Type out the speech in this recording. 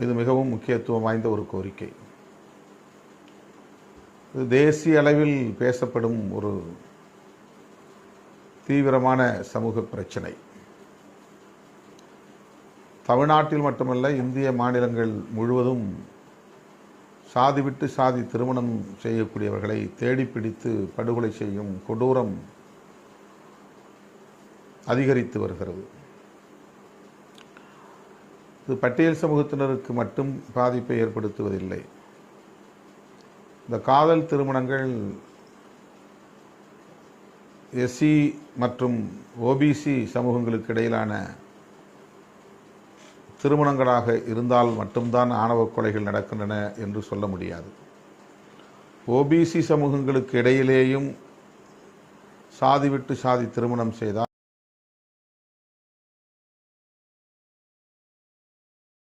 இது மிகவும் முக்கியத்துவம் வாய்ந்த ஒரு கோரிக்கை. இது தேசிய அளவில் பேசப்படும் ஒரு தீவிரமான சமூக பிரச்சனை. தமிழ்நாட்டில் மட்டுமல்ல இந்திய மாநிலங்கள் முழுவதும் சாதி விட்டு சாதி திருமணம் செய்யக்கூடியவர்களை தேடி பிடித்து படுகொலை செய்யும் கொடூரம் அதிகரித்து வருகிறது. இது பட்டியல் சமூகத்தினருக்கு மட்டும் பாதிப்பை ஏற்படுத்துவதில்லை. இந்த காதல் திருமணங்கள் எஸ்சி மற்றும் ஓபிசி சமூகங்களுக்கு இடையிலான திருமணங்களாக இருந்தால் மட்டும்தான் ஆணவ கொலைகள் நடக்கின்றன என்று சொல்ல முடியாது. ஓபிசி சமூகங்களுக்கு இடையிலேயும் சாதி விட்டு சாதி திருமணம் செய்தால்